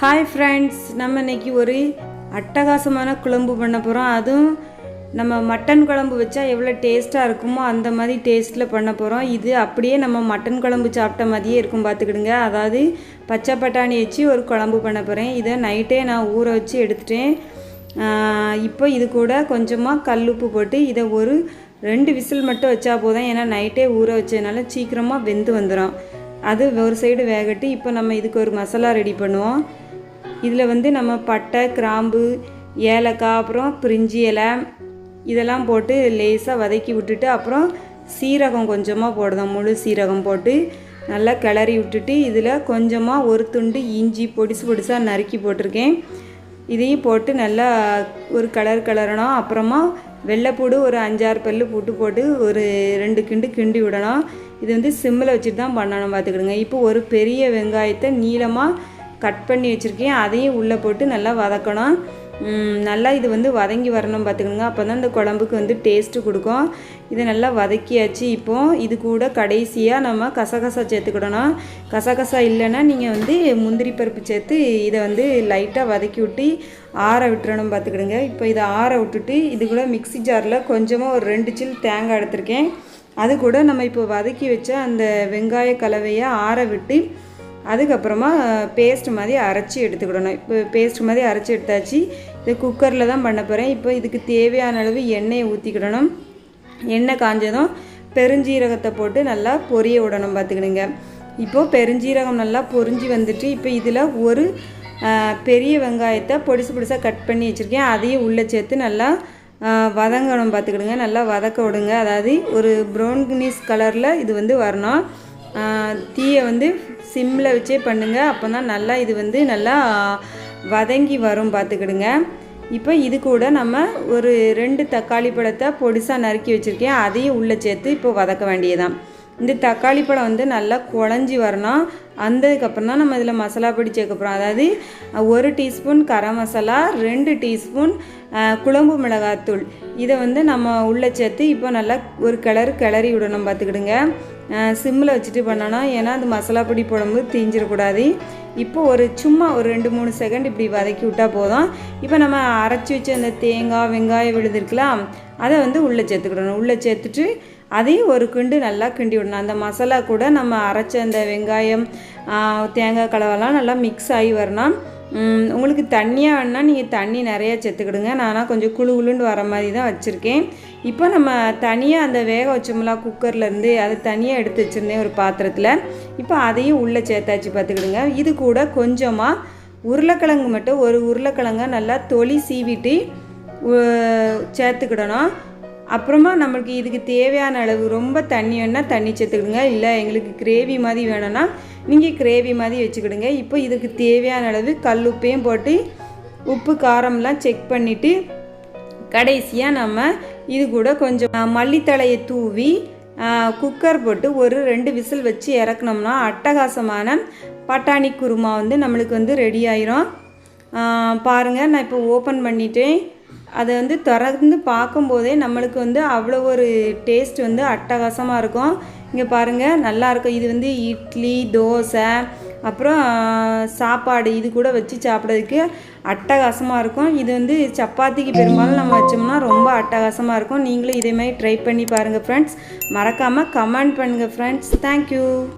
Hi friends நம்ம இன்னைக்கு ஒரு அட்டகாசமான குழம்பு பண்ண போகிறோம் அதுவும் நம்ம மட்டன் குழம்பு வச்சா எவ்வளோ டேஸ்ட்டாக இருக்குமோ அந்த மாதிரி டேஸ்ட்டில் பண்ண போகிறோம் இது அப்படியே நம்ம மட்டன் குழம்பு சாப்பிட்ட மாதிரியே இருக்கும் பார்த்துக்கிடுங்க. அதாவது பச்சை பட்டாணி வச்சு ஒரு குழம்பு பண்ண போகிறேன் இதை நைட்டே நான் ஊற வச்சு எடுத்துட்டேன். இப்போ இது கூட கொஞ்சமாக கல்லுப்பு போட்டு இதை ஒரு ரெண்டு விசில் மட்டும் வச்சா போதும். ஏன்னா நைட்டே ஊற வச்சதுனால சீக்கிரமாக வெந்து வந்துடும் அது ஒரு சைடு வேகட்டு. இப்போ நம்ம இதுக்கு ஒரு மசாலா ரெடி பண்ணுவோம். இதில் வந்து நம்ம பட்டை கிராம்பு ஏலக்காய் அப்புறம் பிரிஞ்சி இலை இதெல்லாம் போட்டு லேசாக வதக்கி விட்டுட்டு அப்புறம் சீரகம் கொஞ்சமாக போடுதோம் முழு சீரகம் போட்டு நல்லா கிளறி விட்டுட்டு இதில் கொஞ்சமாக ஒரு துண்டு இஞ்சி பொடிசு பொடிசாக நறுக்கி போட்டிருக்கேன். இதையும் போட்டு நல்லா ஒரு கலர் கலரணும் அப்புறமா வெள்ளைப்பூடு ஒரு அஞ்சாறு பல்லு போட்டு போட்டு ஒரு ரெண்டு கிண்டு கிண்டி விடணும். இது வந்து சிம்மில் வச்சுட்டு தான் பண்ணணும் பார்த்துக்கிடுங்க. இப்போ ஒரு பெரிய வெங்காயத்தை நீளமாக கட் பண்ணி வச்சுருக்கேன். அதையும் உள்ளே போட்டு நல்லா வதக்கணும். நல்லா இது வந்து வதங்கி வரணும் பார்த்துக்கணுங்க. அப்போ தான் இந்த குழம்புக்கு வந்து டேஸ்ட்டு கொடுக்கும். இதை நல்லா வதக்கியாச்சு இப்போ. இது கூட கடைசியாக நம்ம கசகசா சேர்த்துக்கிடணும். கசகசா இல்லைன்னா நீங்கள் வந்து முந்திரி பருப்பு சேர்த்து இதை வந்து லைட்டாக வதக்கி விட்டு ஆற விட்டுறணும் பார்த்துக்கிடுங்க. இப்போ இதை ஆற விட்டுட்டு இது கூட மிக்ஸி ஜாரில் கொஞ்சமாக ஒரு ரெண்டு சில் தேங்காய் எடுத்திருக்கேன். அது கூட நம்ம இப்போ வதக்கி வச்ச அந்த வெங்காய கலவையை ஆற விட்டு அதுக்கப்புறமா பேஸ்ட் மாதிரி அரைச்சி எடுத்துக்கிடணும். இப்போ பேஸ்ட் மாதிரி அரைச்சி எடுத்தாச்சு. இது குக்கரில் தான் பண்ண போகிறேன் இப்போ இதுக்கு தேவையான அளவு எண்ணெயை ஊற்றிக்கிடணும் எண்ணெய் காஞ்சதும் பெருஞ்சீரகத்தை போட்டு நல்லா பொரிய விடணும் பார்த்துக்கிடுங்க. இப்போது பெருஞ்சீரகம் நல்லா பொரிஞ்சு வந்துட்டு இப்போ இதில் ஒரு பெரிய வெங்காயத்தை பொடிசு பொடிசாக கட் பண்ணி வச்சுருக்கேன். அதையும் உள்ளே சேர்த்து நல்லா வதங்கணும் பார்த்துக்கிடுங்க. நல்லா வதக்க விடுங்க. அதாவது ஒரு ப்ரௌன்னிஸ் கலரில் இது வந்து வரணும். தீயை வந்து சிம்மில் வச்சே பண்ணுங்கள் அப்போ தான் நல்லா இது வந்து நல்லா வதங்கி வரும் பார்த்துக்கிடுங்க இப்போ இது கூட நம்ம ஒரு ரெண்டு தக்காளி பழத்தை பொடிசாக நறுக்கி வச்சுருக்கேன். அதையும் உள்ளே சேர்த்து இப்போ வதக்க வேண்டியதான் இந்த தக்காளி பழம் வந்து நல்லா குழஞ்சி வரணும். அந்ததுக்கப்புறம் தான் நம்ம இதில் மசாலா பொடி சேர்க்க போகிறோம் அதாவது ஒரு டீஸ்பூன் கரம் மசாலா ரெண்டு டீஸ்பூன் குழம்பு மிளகாத்தூள். இதை வந்து நம்ம உள்ளே சேர்த்து இப்போ நல்லா ஒரு கிளறு கிளறி விடணும் பார்த்துக்கிடுங்க சிம்மில் வச்சுட்டு பண்ணணும் ஏன்னா அது மசாலா பொடி போடும்போது தீஞ்சிடக்கூடாது. இப்போ ஒரு சும்மா ஒரு ரெண்டு மூணு செகண்ட் இப்படி வதக்கி விட்டால் போதும். இப்போ நம்ம அரைச்சி வச்ச அந்த தேங்காய் வெங்காயம் விழுதுருக்கலாம் அதை வந்து உள்ளே சேர்த்துக்கிடணும். உள்ளே சேர்த்துட்டு அதையும் ஒரு கிண்டு நல்லா கிண்டி விடணும். அந்த மசாலா கூட நம்ம அரைச்ச அந்த வெங்காயம் தேங்காய் கலவெல்லாம் நல்லா மிக்ஸ் ஆகி வரணும். உங்களுக்கு தண்ணியாக வேணால் நீங்கள் தண்ணி நிறையா சேர்த்துக்கிடுங்க. நானாக கொஞ்சம் குழு குழுன்னு வர மாதிரி தான் வச்சுருக்கேன். இப்போ நம்ம தனியாக அந்த வேக வச்சோம்ல குக்கர்லேருந்து அதை தனியாக எடுத்து வச்சுருந்தேன் ஒரு பாத்திரத்தில். இப்போ அதையும் உள்ளே சேர்த்தாச்சு பார்த்துக்கிடுங்க. இது கூட கொஞ்சமாக உருளைக்கிழங்கு மட்டும் ஒரு உருளைக்கிழங்க நல்லா தொளி சீவிட்டு சேர்த்துக்கிடணும். அப்புறமா நம்மளுக்கு இதுக்கு தேவையான அளவு ரொம்ப தண்ணி வேணால் தண்ணி சேர்த்துக்கிடுங்க. இல்லை எங்களுக்கு கிரேவி மாதிரி வேணும்னா நீங்கள் கிரேவி மாதிரி வச்சுக்கிடுங்க. இப்போ இதுக்கு தேவையான அளவு கல் உப்பையும் போட்டு உப்பு காரம்லாம் செக் பண்ணிவிட்டு கடைசியாக நம்ம இது கூட கொஞ்சம் மல்லித்தலையை மல்லித்தழையை தூவி குக்கர் போட்டு ஒரு ரெண்டு விசில் வச்சு இறக்குனோம்னா அட்டகாசமான பட்டாணி குருமா வந்து நம்மளுக்கு வந்து ரெடி ஆயிரும். பாருங்கள் நான் இப்போ ஓப்பன் பண்ணிட்டேன். அதை வந்து திறந்து பார்க்கும்போதே நம்மளுக்கு வந்து அவ்வளோ ஒரு டேஸ்ட் வந்து அட்டகாசமாக இருக்கும். இங்கே பாருங்கள் நல்லா இருக்கும். இது வந்து இட்லி தோசை அப்புறம் சாப்பாடு இது கூட வச்சு சாப்பிட்றதுக்கு அட்டகாசமாக இருக்கும். இது வந்து சப்பாத்திக்கு பெரும்பாலும் நம்ம வச்சோம்னா ரொம்ப அட்டகாசமாக இருக்கும். நீங்களும் இதே மாதிரி ட்ரை பண்ணி பாருங்கள் ஃப்ரெண்ட்ஸ் மறக்காமல் கமெண்ட் பண்ணுங்கள் ஃப்ரெண்ட்ஸ் தேங்க்யூ